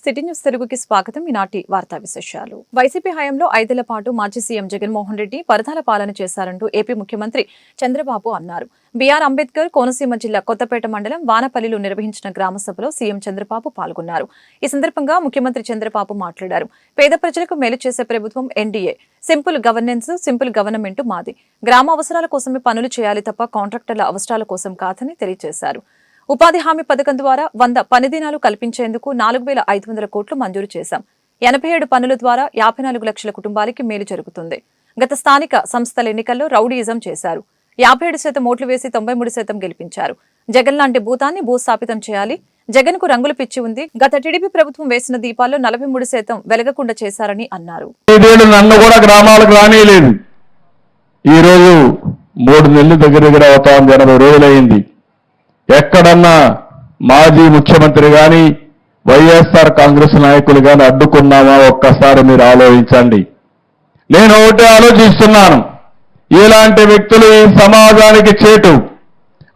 City news తెలుగుకి స్వాగతం. ఈనాటి వార్తా విశేషాలు. వైసీపీ హయాంలో ఐదేళ్ళ పాటు మాజీ సీఎం జగన్మోహన్ రెడ్డి పరదాల పాలన చేశారంటూ ఏపీ ముఖ్యమంత్రి చంద్రబాబు అన్నారు. బీఆర్ అంబేద్కర్ కోనసీమ జిల్లా కొత్తపేట మండలం వానపల్లిలో నిర్వహించిన గ్రామ సభలో సీఎం చంద్రబాబు పాల్గొన్నారు. ఈ సందర్భంగా ముఖ్యమంత్రి చంద్రబాబు మాట్లాడారు. పేద ప్రజలకు మేలు చేసే ప్రభుత్వం NDA simple governance simple government మాది. గ్రామ అవసరాల కోసమే పనులు చేయాలి తప్ప కాంట్రాక్టర్ల అవసరాల కోసం కాదని తెలియజేశారు. ఉపాధి హామీ పథకం ద్వారా వంద పని దినాలు కల్పించేందుకు నాలుగు వేల ఐదు వందల కోట్లు మంజూరు చేశాం. ఎనభై ఏడు పనుల ద్వారా యాభై నాలుగు లక్షల కుటుంబాలకి మేలు జరుగుతుంది. గత స్థానిక సంస్థల ఎన్నికల్లో రౌడీయిజం చేశారు. యాభై ఏడు శాతం ఓట్లు వేసి తొంభై మూడు శాతం గెలిపించారు. జగన్ లాంటి భూతాన్ని భూస్థాపితం చేయాలి. జగన్కు రంగులు పిచ్చి ఉంది. గత టీడీపీ ప్రభుత్వం వేసిన దీపాల్లో నలభై మూడు శాతం వెలగకుండా చేశారని అన్నారు. నన్ను కూడా గ్రామాలకు మూడు నెలలు దగ్గర దగ్గర అవుతా ఉంది. ఎనభై రోజులైంది ఎక్కడన్నా మాజీ ముఖ్యమంత్రి కానీ వైఎస్ఆర్ కాంగ్రెస్ నాయకులు కానీ అడ్డుకున్నామా? ఒక్కసారి మీరు ఆలోచించండి. నేను ఒకటే ఆలోచిస్తున్నాను. ఇలాంటి వ్యక్తులు ఈ సమాజానికి చేటు.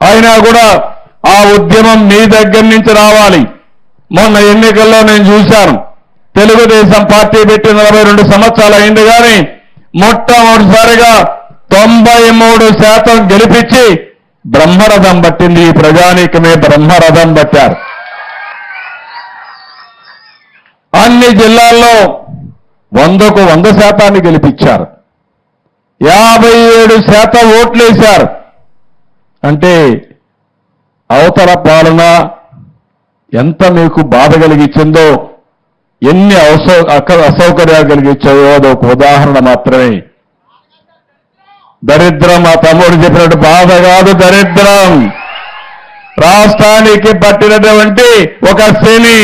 అయినా కూడా ఆ ఉద్యమం మీ దగ్గర నుంచి రావాలి. మొన్న ఎన్నికల్లో నేను చూశాను. తెలుగుదేశం పార్టీ పెట్టి నలభై రెండు సంవత్సరాలు అయింది కానీ మొట్టమొదటిసారిగా తొంభై మూడు శాతం గెలిపించి బ్రహ్మరథం పట్టింది ఈ ప్రజానీకమే బ్రహ్మరథం పట్టారు. అన్ని జిల్లాల్లో వందకు వంద శాతాన్ని గెలిపించారు. యాభై ఏడు శాతం ఓట్లేశారు. అంటే అవతల పాలన ఎంత మీకు బాధ కలిగించిందో ఎన్ని అవసౌ అక- అసౌకర్యాలు కలిగించాయో అదొక ఉదాహరణ మాత్రమే. దరిద్రం మా తమ్ముడు చెప్పినట్టు బాధ కాదు దరిద్రం. రాష్ట్రానికి పట్టినటువంటి ఒక శని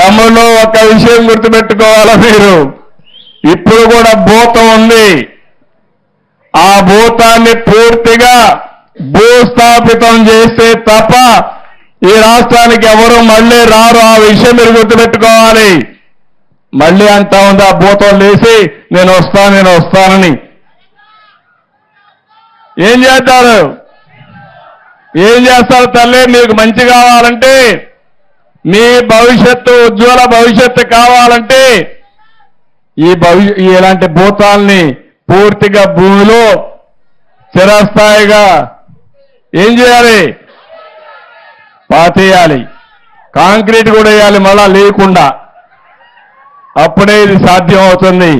తమ్ముళ్ళు ఒక విషయం గుర్తుపెట్టుకోవాలా మీరు? ఇప్పుడు కూడా భూతం ఉంది. ఆ భూతాన్ని పూర్తిగా భూస్థాపితం చేస్తే తప్ప ఈ రాష్ట్రానికి ఎవరు మళ్ళీ రారు? ఆ విషయం మీరు గుర్తుపెట్టుకోవాలి. మళ్ళీ అంతా ఉంది? ఆ భూతం లేచి నేను వస్తాను నేను వస్తానని. ఏం చేస్తారు? ఏం చేస్తారు తల్లి? మీకు మంచి కావాలంటే మీ భవిష్యత్తు ఉజ్వల భవిష్యత్తు కావాలంటే ఈ భవి ఇలాంటి భూతాల్ని పూర్తిగా భూమిలో చిరస్థాయిగా ఏం చేయాలి? పాతేయాలి. కాంక్రీట్ కూడా వేయాలి మళ్ళా లేకుండా. అప్పుడే ఇది సాధ్యం అవుతుంది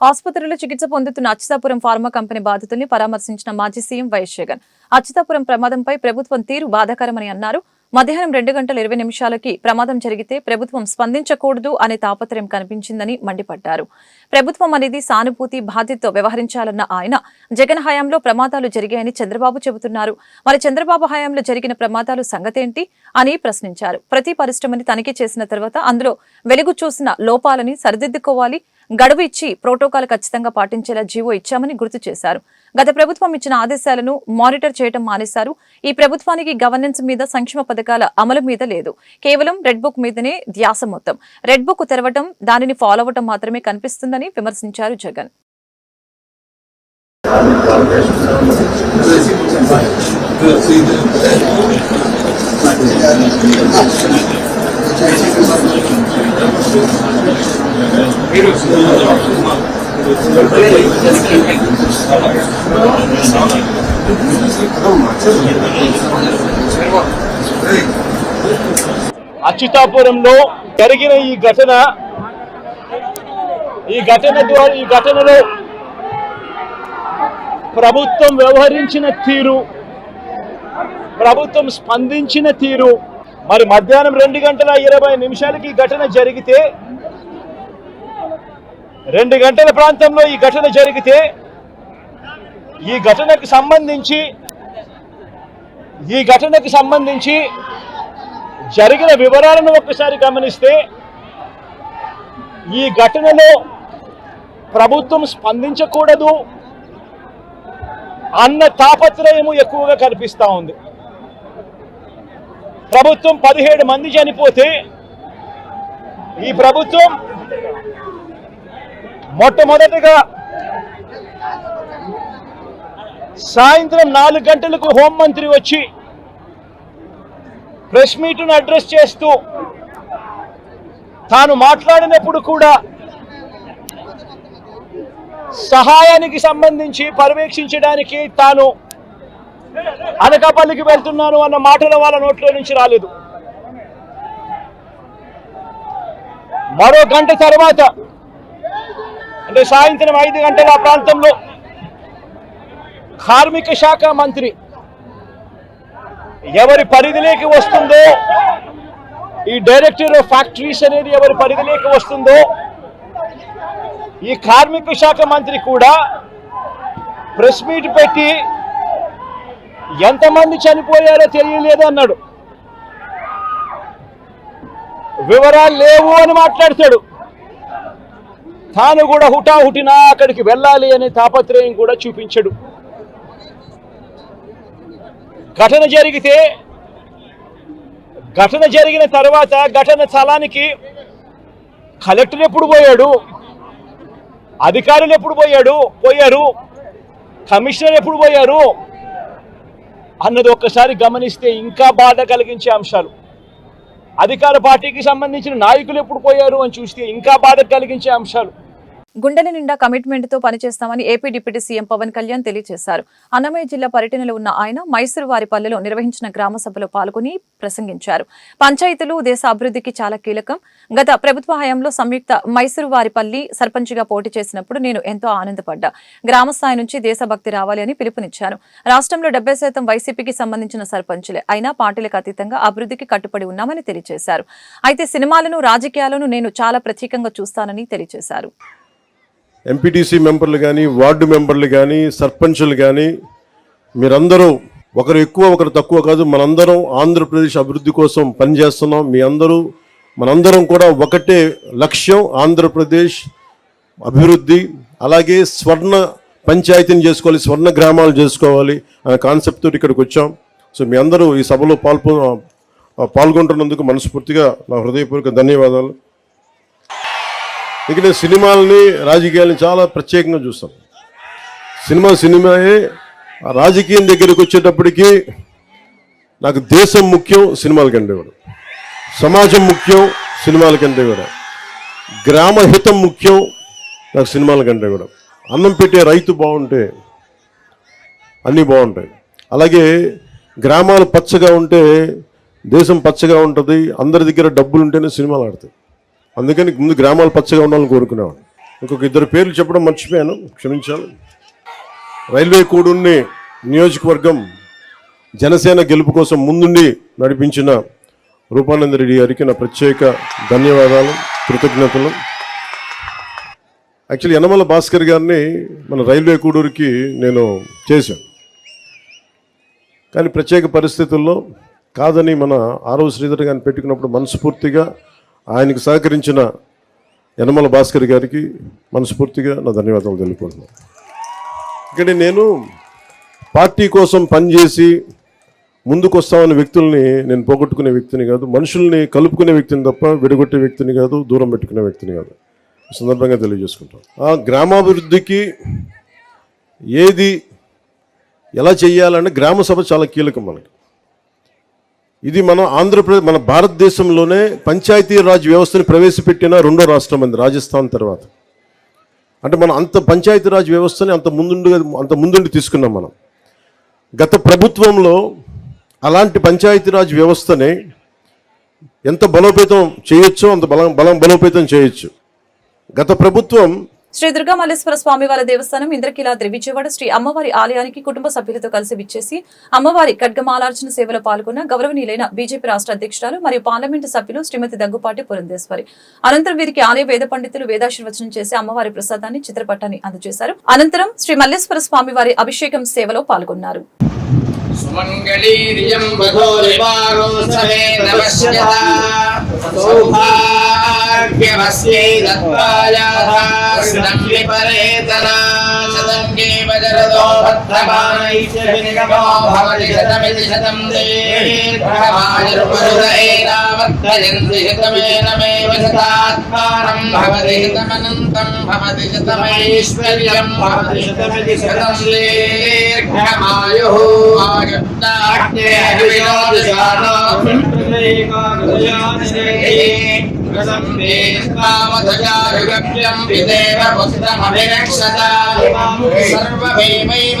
ఆసుపత్రిలో చికిత్స పొందుతున్న అచ్యుతాపురం ఫార్మా కంపెనీ బాధితుల్ని పరామర్శించిన మాజీ సీఎం వైఎస్ జగన్ అచ్యుతాపురం ప్రమాదంపై ప్రభుత్వం తీరు బాధాకరమని అన్నారు. మధ్యాహ్నం రెండు గంటల ఇరవై నిమిషాలకి ప్రమాదం జరిగితే ప్రభుత్వం స్పందించకూడదు అనే తాపత్రయం కనిపించిందని మండిపడ్డారు. ప్రభుత్వం అనేది సానుభూతి బాధ్యతతో వ్యవహరించాలన్న ఆయన జగన్ హయాంలో ప్రమాదాలు జరిగాయని చంద్రబాబు చెబుతున్నారు. మరి చంద్రబాబు హయాంలో జరిగిన ప్రమాదాలు సంగతేంటి అని ప్రశ్నించారు. ప్రతి పరిశ్రమని తనిఖీ చేసిన తర్వాత అందులో వెలుగు చూసిన లోపాలని సరిదిద్దుకోవాలి గడువు ఇచ్చి ప్రోటోకాల్ ఖచ్చితంగా పాటించేలా జీవో ఇచ్చామని గుర్తు చేశారు. గత ప్రభుత్వం ఇచ్చిన ఆదేశాలను మానిటర్ చేయడం మానేశారు. ఈ ప్రభుత్వానికి గవర్నెన్స్ మీద సంక్షేమ పథకాల అమలు మీద లేదు. కేవలం రెడ్ బుక్ మీదనే ధ్యాస మొత్తం. రెడ్ బుక్ తెరవటం దానిని ఫాలో అవ్వటం మాత్రమే కనిపిస్తుందని విమర్శించారు జగన్. అచ్యుతాపురంలో జరిగిన ఈ ఘటన ఈ ఘటన ద్వారా ఈ ఘటనలో ప్రభుత్వం వ్యవహరించిన తీరు ప్రభుత్వం స్పందించిన తీరు. మరి మధ్యాహ్నం రెండు గంటల ఇరవై నిమిషాలకి ఈ ఘటన జరిగితే రెండు గంటల ప్రాంతంలో ఈ ఘటన జరిగితే ఈ ఘటనకు సంబంధించి ఈ ఘటనకు సంబంధించి జరిగిన వివరాలను ఒక్కసారి గమనిస్తే ఈ ఘటనలో ప్రభుత్వం స్పందించకూడదు అన్న తాపత్రయము ఎక్కువగా కనిపిస్తూ ఉంది. ప్రభుత్వం పదిహేడు మంది చనిపోతే ఈ ప్రభుత్వం మొట్టమొదటిగా సాయంత్రం నాలుగు గంటలకు హోంమంత్రి వచ్చి ప్రెస్ మీట్ను అడ్రస్ చేస్తూ తాను మాట్లాడినప్పుడు కూడా సహాయానికి సంబంధించి పర్యవేక్షించడానికి తాను అనకాపల్లికి వెళ్తున్నాను అన్న మాటలు వాళ్ళ నోట్లో నుంచి రాలేదు. మరో గంట తర్వాత సాయంత్రం ఐదు గంటల ఆ ప్రాంతంలో కార్మిక శాఖ మంత్రి ఎవరి పరిధిలోకి వస్తుందో ఈ డైరెక్టర్ ఆఫ్ ఫ్యాక్టరీస్ అనేది ఎవరి పరిధిలోకి వస్తుందో ఈ కార్మిక శాఖ మంత్రి కూడా ప్రెస్ మీట్ పెట్టి ఎంతమంది చనిపోయారో తెలియలేదు అన్నాడు. వివరాలు లేవు అని మాట్లాడతాడు. తాను కూడా హుటాహుటినా అక్కడికి వెళ్ళాలి అనే తాపత్రయం కూడా చూపించడు. ఘటన జరిగితే ఘటన జరిగిన తర్వాత ఘటన స్థలానికి కలెక్టర్ ఎప్పుడు పోయాడు? అధికారులు ఎప్పుడు పోయాడు? పోయారు. కమిషనర్ ఎప్పుడు పోయారు? అన్నది ఒక్కసారి గమనిస్తే ఇంకా బాధ కలిగించే అంశాలు. అధికార పార్టీకి సంబంధించిన నాయకులు ఎప్పుడు పోయారు అని చూస్తే ఇంకా బాధ కలిగించే అంశాలు. గుండెల నిండా కమిట్మెంట్తో పనిచేస్తామని AP deputy CM Pawan Kalyan తెలియజేశారు. అన్నమయ్య జిల్లా పర్యటనలో ఉన్న ఆయన మైసూరు వారి పల్లెలో నిర్వహించిన గ్రామ సభలో పాల్గొని ప్రసంగించారు. పంచాయతీలు దేశ అభివృద్ధికి చాలా కీలకం. గత ప్రభుత్వ హయాంలో సంయుక్త మైసూరు వారిపల్లి సర్పంచ్గా పోటీ చేసినప్పుడు నేను ఎంతో ఆనందపడ్డా. గ్రామ స్థాయి నుంచి దేశభక్తి రావాలి అని పిలుపునిచ్చాను రాష్ట్రంలో డెబ్బై శాతం వైసీపీకి సంబంధించిన సర్పంచులే. అయినా పార్టీలకు అతీతంగా అభివృద్ధికి కట్టుబడి ఉన్నామని తెలియజేశారు. అయితే సినిమాలను రాజకీయాలను నేను చాలా ప్రత్యేకంగా చూస్తానని తెలియజేశారు. ఎంపీటీసీ మెంబర్లు కానీ వార్డు మెంబర్లు కానీ సర్పంచులు కానీ మీరందరూ ఒకరు ఎక్కువ ఒకరు తక్కువ కాదు మనందరం ఆంధ్రప్రదేశ్ అభివృద్ధి కోసం పనిచేస్తున్నాం. మీ అందరూ మనందరం కూడా ఒకటే లక్ష్యం ఆంధ్రప్రదేశ్ అభివృద్ధి. అలాగే స్వర్ణ పంచాయతీని చేసుకోవాలి స్వర్ణ గ్రామాలు చేసుకోవాలి అనే కాన్సెప్ట్ తోటి ఇక్కడికి వచ్చాం. సో మీ అందరూ ఈ సభలో పాల్పొ పాల్గొంటున్నందుకు మనస్ఫూర్తిగా నా హృదయపూర్వక ధన్యవాదాలు. ఇక్కడ సినిమాలని రాజకీయాలని చాలా ప్రత్యేకంగా చూస్తాం. సినిమా సినిమాయే రాజకీయం దగ్గరికి వచ్చేటప్పటికి నాకు దేశం ముఖ్యం సినిమాల కంటే కూడా. సమాజం ముఖ్యం సినిమాల కంటే కూడా. గ్రామహితం ముఖ్యం నాకు సినిమాల కంటే కూడా. అన్నం పెట్టే రైతు బాగుంటే అన్నీ బాగుంటాయి. అలాగే గ్రామాలు పచ్చగా ఉంటే దేశం పచ్చగా ఉంటుంది అందరి దగ్గర డబ్బులు ఉంటేనే సినిమాలు ఆడతాయి. అందుకని ముందు గ్రామాలు పచ్చగా ఉండాలని కోరుకునేవాడు. ఇంకొక ఇద్దరు పేర్లు చెప్పడం మర్చిపోయాను క్షమించాలి. రైల్వే కూడుని నియోజకవర్గం జనసేన గెలుపు కోసం ముందుండి నడిపించిన రూపానంద రెడ్డి గారికి నా ప్రత్యేక ధన్యవాదాలు కృతజ్ఞతలు. యాక్చువల్లీ యనమల భాస్కర్ గారిని మన రైల్వే కూడూరుకి నేను చేశాను. కానీ ప్రత్యేక పరిస్థితుల్లో కాదని మన ఆరవ శ్రీధర్ గారిని పెట్టుకున్నప్పుడు మనస్ఫూర్తిగా ఆయనకు సహకరించిన యనమల భాస్కర్ గారికి మనస్ఫూర్తిగా నా ధన్యవాదాలు తెలుపుకుంటున్నాను. ఇక్కడ నేను పార్టీ కోసం పనిచేసి ముందుకొస్తామన్న వ్యక్తుల్ని నేను పోగొట్టుకునే వ్యక్తిని కాదు మనుషుల్ని కలుపుకునే వ్యక్తిని తప్ప విడగొట్టే వ్యక్తిని కాదు దూరం పెట్టుకునే వ్యక్తిని కాదు. సందర్భంగా తెలియజేసుకుంటాం ఆ గ్రామాభివృద్ధికి ఏది ఎలా చేయాలంటే గ్రామ సభ చాలా కీలకం మనకి. ఇది మన ఆంధ్రప్రదేశ్ మన భారతదేశంలోనే పంచాయతీ రాజ్ వ్యవస్థను ప్రవేశపెట్టిన రెండో రాష్ట్రం అంది రాజస్థాన్ తర్వాత. అంటే మనం అంత పంచాయతీ రాజ్ వ్యవస్థని అంత ముందుండి అంత ముందుండి తీసుకున్నాం మనం. గత ప్రభుత్వంలో అలాంటి పంచాయతీ రాజ్ వ్యవస్థని ఎంత బలోపేతం చేయొచ్చో అంత బలం బలం బలోపేతం చేయొచ్చు. గత ప్రభుత్వం శ్రీ దుర్గా మల్లేశ్వర స్వామి వారి దేవస్థానం ఇంద్రకీలాద్రి విజయవాడ శ్రీ అమ్మవారి ఆలయానికి కుటుంబ సభ్యులతో కలిసి విచ్చేసి అమ్మవారి ఖడ్గమాలార్చన సేవలో పాల్గొన్న గౌరవనీయులైన బీజేపీ రాష్ట్ర అధ్యక్షురాలు మరియు పార్లమెంటు సభ్యులు శ్రీమతి దగ్గుపాటి పురంధేశ్వరి. అనంతరం వీరికి ఆలయ వేద పండితులు వేదాశీర్వచనం చేసి అమ్మవారి ప్రసాదాన్ని చిత్రపటాన్ని అందజేశారు. అనంతరం శ్రీ మల్లేశ్వర స్వామి వారి అభిషేకం సేవలో పాల్గొన్నారు. సుమంగళీర్యం వధోరివారోత్సవే నమస్యత సౌభాగ్యమస్యై దత్తాయాథాస్తం విపరేతనా శతంగే వజరదో భద్రమానైశ్చర్యగమో భవతి శతమితి శతం దీర్ఘమాయుర్మరుద ఏనావత్తయంతి శతమేనమేవ శతా శతాత్మానం భవతి శతమనంతం భవతి శతమైశ్వర్యం భవతి శతమితి శతం దీర్ఘమాయుః ఆయుష్టాగ్నేర్వినోదశానో కామధజారుగభ్యం విదేవ పుస్తమభిరక్షత సర్వమేవైవ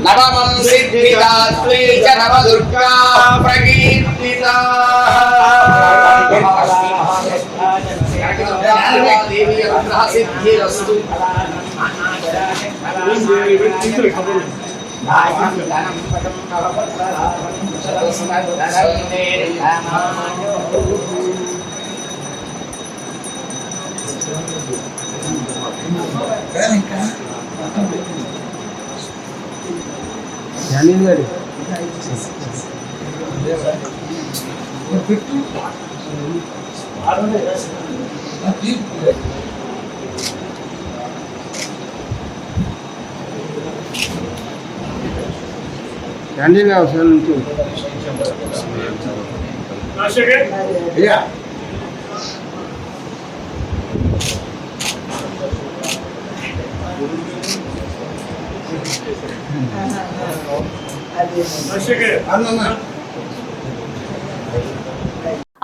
కాత్యాయనేతి చ సప్తమం కాలరాత్రీతి మహాగౌరీతి చాష్టమం నవమం సిద్ధిదాత్రీ చ నవదుర్గా ప్రకీర్తితా దేవి అనుగ్రహ సిద్ధిరస్తు క్యాంటీన్ వ్యవసాయం నుంచి అయ్యా అన్న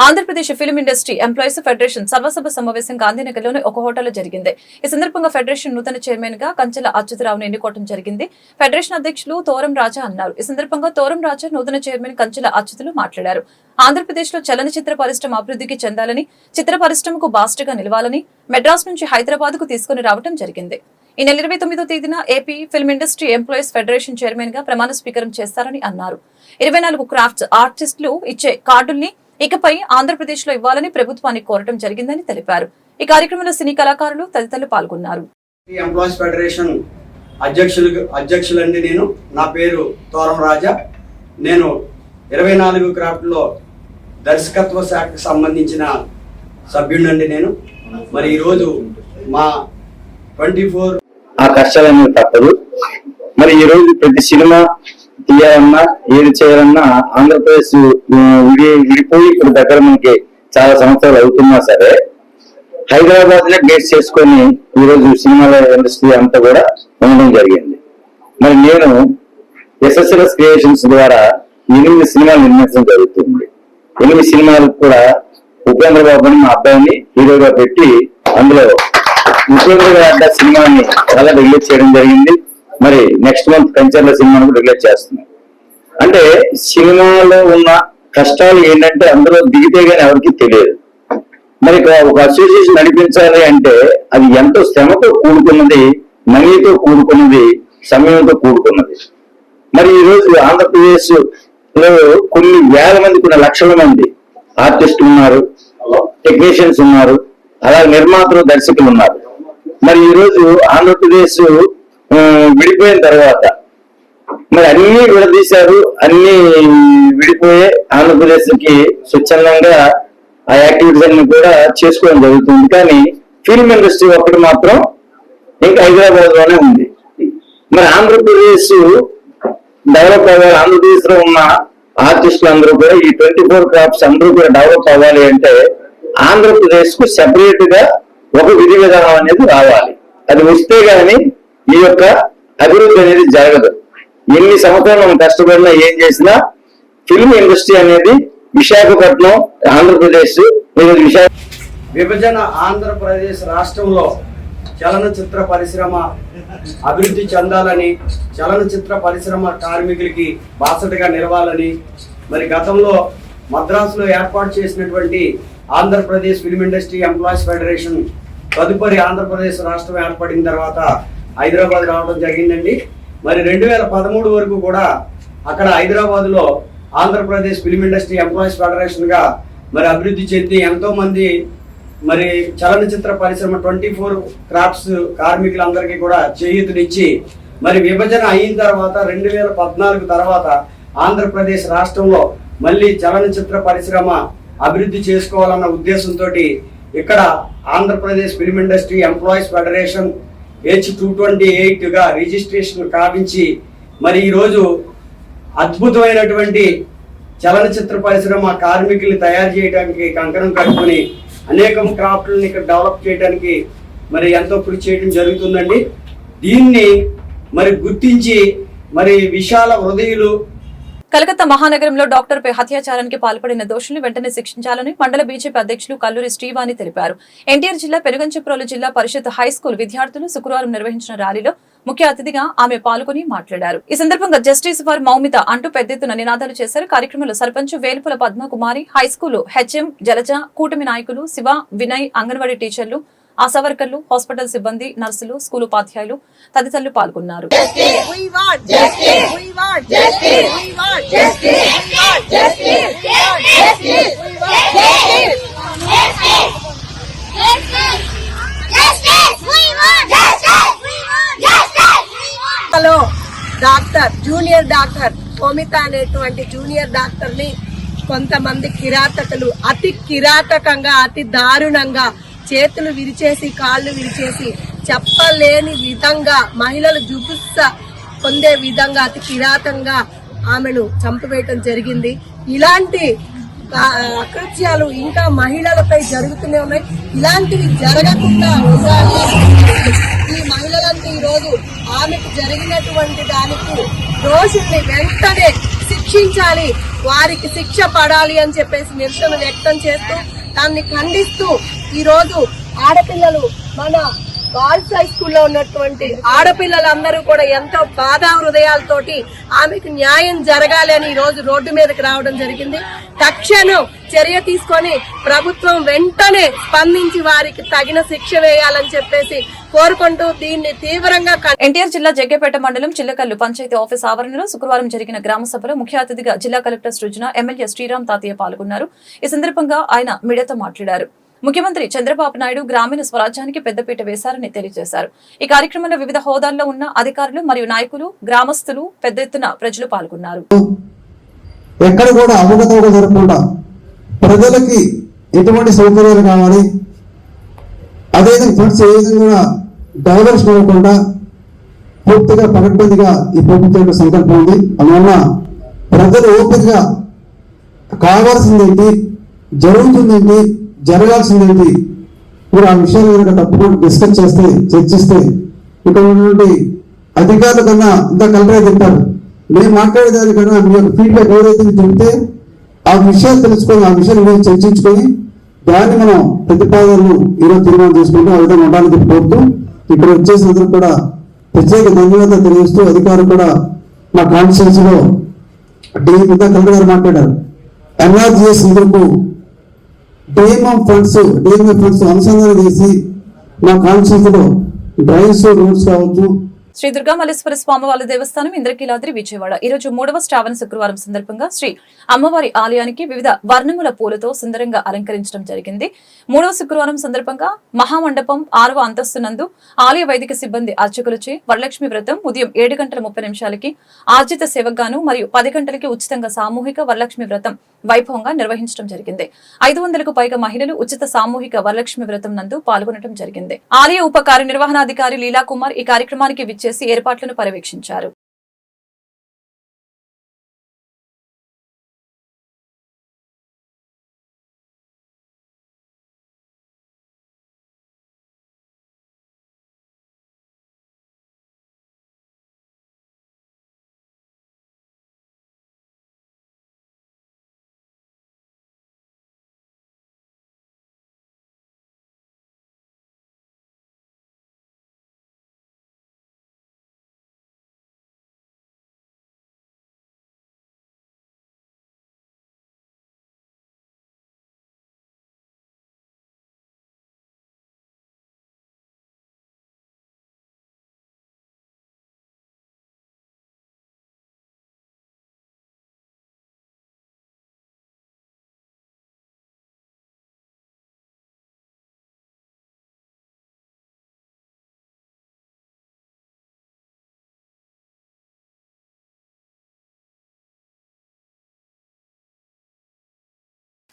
Andhra Pradesh film industry employees federation సర్వసభ సమావేశం గాంధీనగర్లోని ఒక హోటల్లో జరిగింది. ఈ సందర్భంగా ఫెడరేషన్ నూతన చైర్మన్గా కంచెల అచ్యుతరావును ఎన్నుకోవడం జరిగింది. ఫెడరేషన్ అధ్యక్షులు తోరం రాజా అన్నారు. ఈ సందర్భంగా తోరం రాజా నూతన చైర్మన్ కంచెల అచ్యుతులు మాట్లాడారు. ఆంధ్రప్రదేశ్లో చలనచిత్ర పరిశ్రమ అభివృద్ధికి చెందాలని చిత్ర పరిశ్రమకు బాస్ట్గా నిలవాలని మెడ్రాస్ నుంచి హైదరాబాద్కు తీసుకుని రావడం జరిగింది. ఈ నెల ఇరవై తొమ్మిదో తేదీన AP film industry employees federation చైర్మన్గా ప్రమాణ స్వీకారం చేస్తారని అన్నారు. ఇరవై నాలుగు క్రాఫ్ట్స్ ఆర్టిస్టులు ఇచ్చే కార్డుల్ని ఇకపై ఆంధ్రప్రదేశ్లో ఇవ్వాలని ప్రభుత్వాన్ని కోరటం జరిగిందని తెలిపారు. ఈ కార్యక్రమంలో సినీ కళాకారులు తదితరులు పాల్గొన్నారు. ఎంప్లాయీస్ ఫెడరేషన్ అధ్యక్షులు అధ్యక్షులండి నేను. నా పేరు తోరం రాజా. నేను ఇరవై నాలుగు క్రాఫ్ట్లో దర్శకత్వ శాఖకు సంబంధించిన సభ్యుడినండి నేను. మరి ఈరోజు మా ట్వంటీ ఫోర్ కష్టాలు కష్టాలన్నీ తప్పదు. మరి ఈ రోజు ప్రతి సినిమా తీయాలన్నా ఏది చేయాలన్నా ఆంధ్రప్రదేశ్ విడి విడిపోయి ఇప్పుడు దగ్గర మనకి చాలా సంవత్సరాలు అవుతున్నా సరే హైదరాబాద్లో బేస్ చేసుకొని ఈ రోజు సినిమాల ఇండస్ట్రీ అంతా కూడా ఉండడం జరిగింది. మరి నేను ఎస్ఎస్ఎల్ఎస్ క్రియేషన్స్ ద్వారా ఎనిమిది సినిమాలు నిర్మించడం జరుగుతుంది. ఎనిమిది సినిమాలకు కూడా ఉపేంద్ర బాబు అని మా అబ్బాయిని హీరోగా పెట్టి అందులో ఉపేంద్ర సినిమాని చాలా రిలీజ్ చేయడం జరిగింది. మరి నెక్స్ట్ మంత్ కంచర్ల సినిమాను కూడా రిలీజ్ చేస్తున్నాం. అంటే సినిమాలో ఉన్న కష్టాలు ఏంటంటే అందులో దిగితే కానీ ఎవరికి తెలియదు. మరి ఒక అసోసియేషన్ నడిపించాలి అంటే అది ఎంతో శ్రమతో కూడుకున్నది మనీతో కూడుకున్నది సమయంతో కూడుకున్నది. మరి ఈ రోజు ఆంధ్రప్రదేశ్లో కొన్ని వేల మంది కొన్ని లక్షల మంది ఆర్టిస్టులు ఉన్నారు టెక్నీషియన్స్ ఉన్నారు. అలాగే నిర్మాతలు దర్శకులు ఉన్నారు. మరి ఈరోజు ఆంధ్రప్రదేశ్ విడిపోయిన తర్వాత మరి అన్ని విడదీశారు అన్ని విడిపోయే ఆంధ్రప్రదేశ్కి స్వచ్ఛందంగా ఆ యాక్టివిటీస్ అన్ని కూడా చేసుకోవడం జరుగుతుంది. కానీ ఫిల్మ్ ఇండస్ట్రీ ఒకటి మాత్రం ఇంకా హైదరాబాద్లోనే ఉంది. మరి ఆంధ్రప్రదేశ్ డెవలప్ అవ్వాలి ఆంధ్రప్రదేశ్లో ఉన్న ఆర్టిస్టులు అందరూ కూడా ఈ ట్వంటీ ఫోర్ క్రాఫ్ట్స్ అందరూ కూడా డెవలప్ అవ్వాలి అంటే ఆంధ్రప్రదేశ్కు సెపరేట్గా ఒక విధి విధానం అనేది రావాలి. అది వస్తే గాని ఈ యొక్క అభివృద్ధి అనేది జరగదు. ఎన్ని సంవత్సరాలు మనం కష్టపడినా ఏం చేసినా ఫిల్మ్ ఇండస్ట్రీ అనేది విశాఖపట్నం ఆంధ్రప్రదేశ్ విశాఖ విభజన ఆంధ్రప్రదేశ్ రాష్ట్రంలో చలనచిత్ర పరిశ్రమ అభివృద్ధి చెందాలని చలనచిత్ర పరిశ్రమ కార్మికులకి బాసటగా నిలవాలని మరి గతంలో మద్రాసులో ఏర్పాటు చేసినటువంటి Andhra Pradesh film industry employees federation తదుపరి ఆంధ్రప్రదేశ్ రాష్ట్రం ఏర్పడిన తర్వాత హైదరాబాద్ రావడం జరిగిందండి. మరి రెండు వేల పదమూడు వరకు కూడా అక్కడ హైదరాబాద్లో ఆంధ్రప్రదేశ్ ఫిలిం ఇండస్ట్రీ ఎంప్లాయీస్ ఫెడరేషన్గా మరి అభివృద్ధి చెంది ఎంతోమంది మరి చలనచిత్ర పరిశ్రమ ట్వంటీ ఫోర్ క్రాఫ్ట్స్ కార్మికులందరికీ కూడా చేయూతనిచ్చి మరి విభజన అయిన తర్వాత రెండు వేల పద్నాలుగు తర్వాత ఆంధ్రప్రదేశ్ రాష్ట్రంలో మళ్ళీ చలనచిత్ర పరిశ్రమ అభివృద్ధి చేసుకోవాలన్న ఉద్దేశంతో ఇక్కడ Andhra Pradesh film industry employees federation H two twenty ఎయిట్గా registration కావించి మరి ఈరోజు అద్భుతమైనటువంటి చలనచిత్ర పరిశ్రమ కార్మికుల్ని తయారు చేయడానికి కంకణం కట్టుకుని అనేకం క్రాఫ్ట్లను ఇక్కడ డెవలప్ చేయడానికి మరి ఎంతో కృషి చేయడం జరుగుతుందండి. దీన్ని మరి గుర్తించి మరి విశాల హృదయులు కలకత్తా మహానగరంలో డాక్టర్పై హత్యాచారానికి పాల్పడిన దోషులను వెంటనే శిక్షించాలని మండల బీజేపీ అధ్యక్షులు కల్లూరి శ్రీవాణి తెలిపారు. ఎన్టీఆర్ జిల్లా పెనుగంచిప్రోలు జిల్లా పరిషత్ హై స్కూల్ విద్యార్థులు శుక్రవారం నిర్వహించిన ర్యాలీలో ముఖ్య అతిథిగా ఆమె పాల్గొని మాట్లాడారు. ఈ సందర్భంగా జస్టిస్ ఫర్ మౌమిత అంటూ పెద్ద ఎత్తున నినాదాలు చేశారు. కార్యక్రమంలో sarpanch Velupula Padmakumari high school HM Jalaja కూటమి నాయకులు శివ వినయ్ అంగన్వాడీ టీచర్లు ఆశా వర్కర్లు హాస్పిటల్ సిబ్బంది నర్సులు స్కూల్ ఉపాధ్యాయులు తదితరులు పాల్గొన్నారు. Hello doctor junior doctor Komitha అనేటువంటి జూనియర్ డాక్టర్ని కొంతమంది కిరాతకులు అతి కిరాతకంగా అతి దారుణంగా చేతులు విరిచేసి కాళ్ళు విరిచేసి చెప్పలేని విధంగా మహిళలు జుగుస్స పొందే విధంగా అతి కిరాతంగా ఆమెను చంపివేయటం జరిగింది. ఇలాంటి అకృత్యాలు ఇంకా మహిళలపై జరుగుతూనే ఉన్నాయి. ఇలాంటివి జరగకుండా ఉండాలి ఈ మహిళలంతా ఈ రోజు ఆమెకు జరిగినటువంటి దానికి దోషుల్ని వెంటనే శిక్షించాలి వారికి శిక్ష పడాలి అని చెప్పేసి నిరసన వ్యక్తం చేస్తూ దాన్ని ఖండిస్తూ ఈ రోజు ఆడపిల్లలు మన బాయ్స్ హై స్కూల్లో ఉన్నటువంటి ఆడపిల్లలందరూ కూడా ఎంతో బాధా హృదయాలతోటి ఆమెకు న్యాయం జరగాలి అని ఈ రోజు రోడ్డు మీదకి రావడం జరిగింది. తక్షణం చర్య తీసుకొని ప్రభుత్వం వెంటనే స్పందించి వారికి తగిన శిక్ష వేయాలని చెప్పేసి కోరుకుంటూ దీన్ని తీవ్రంగా ఎన్టీఆర్ జిల్లా జగ్గేపేట మండలం చిల్లకల్లు పంచాయతీ ఆఫీస్ ఆవరణలో శుక్రవారం జరిగిన గ్రామ సభలో ముఖ్య అతిథిగా జిల్లా కలెక్టర్ సృజన ఎమ్మెల్యే శ్రీరామ్ తాతయ్య పాల్గొన్నారు. ఈ సందర్భంగా ఆయన మీడియాతో మాట్లాడారు. ముఖ్యమంత్రి చంద్రబాబు నాయుడు గ్రామీణ స్వరాజ్యానికి పెద్దపీట వేశారని తెలియజేశారు. ఈ కార్యక్రమంలో వివిధ హోదాల్లో ఉన్న అధికారులు మరియు నాయకులు గ్రామస్తులు పెద్ద ఎత్తున ప్రజలు పాల్గొన్నారు. ఎక్కడ కూడా అవగతవక జరగకుండా ప్రజలకి ఎటువంటి సౌకర్యాలు కావాలి అదేవిధంగా ఫండ్స్ ఏ విధంగా డైవర్షన్ అవ్వకుండా పూర్తిగా పకడ్బందీగా ఈ ప్రభుత్వం సంకల్పం ఉంది. అందువల్ల ప్రజలు ఓపెన్గా కావాల్సిందేంటి జరుగుతుందేంటి జరగాల్సిందేంటి? మీరు ఆ విషయాలు కనుక తప్పకుండా డిస్కస్ చేస్తే చర్చిస్తే ఇక్కడ ఉన్నటువంటి అధికారుల కన్నా ఇంత కలరే తింటారు. మేము మాట్లాడేదానికన్నా మీ యొక్క ఫీడ్బ్యాక్ ఎవరైతే చెబితే ఆ విషయాలు తెలుసుకొని ఆ విషయాలు మేము చర్చించుకొని దాన్ని మనం ప్రతిపాదనలు ఈరోజు తీర్మానం చేసుకుంటూ ఆ విధంగా ఉండాలని కోరుతూ ఇక్కడ వచ్చేసినందుకు కూడా ప్రత్యేక ధన్యవాదాలు తెలియజేస్తూ అధికారులు కూడా మా కాన్స్టిట్యూన్సీలో డిఎం ఇంత కలెక్టర్ గారు మాట్లాడారు. ఎన్ఆర్జీఎస్ ఇందుకు డిఎంఎం ఫండ్స్ డిఎంఎం ఫండ్స్ అనుసంధానం చేసి మా కాన్స్టిట్యూన్సీలో డ్రైన్స్ రోడ్స్ కావచ్చు. శ్రీ దుర్గా మల్లేశ్వర స్వామివారి దేవస్థానం ఇంద్రకీలాద్రి విజయవాడ. ఈ రోజు మూడవ శ్రావణ శుక్రవారం సందర్భంగా శ్రీ అమ్మవారి ఆలయానికి వివిధ వర్ణముల పూలతో సుందరంగా అలంకరించడం జరిగింది. మూడవ శుక్రవారం సందర్భంగా మహామండపం ఆరవ అంతస్తు నందు ఆలయ వైదిక సిబ్బంది అర్చకులచే వరలక్ష్మి వ్రతం ఉదయం ఏడు గంటల ముప్పై నిమిషాలకి ఆర్జిత సేవగాను మరియు పది గంటలకి ఉచితంగా సామూహిక వరలక్ష్మి వ్రతం వైభవంగా నిర్వహించడం జరిగింది. ఐదు వందలకు పైగా మహిళలు ఉచిత సామూహిక వరలక్ష్మి వ్రతం నందు పాల్గొనడం జరిగింది. ఆలయ ఉప కార్యనిర్వహణాధికారి లీలాకుమార్ ఈ కార్యక్రమానికి విచ్చేసి ఏర్పాట్లను పర్యవేక్షించారు.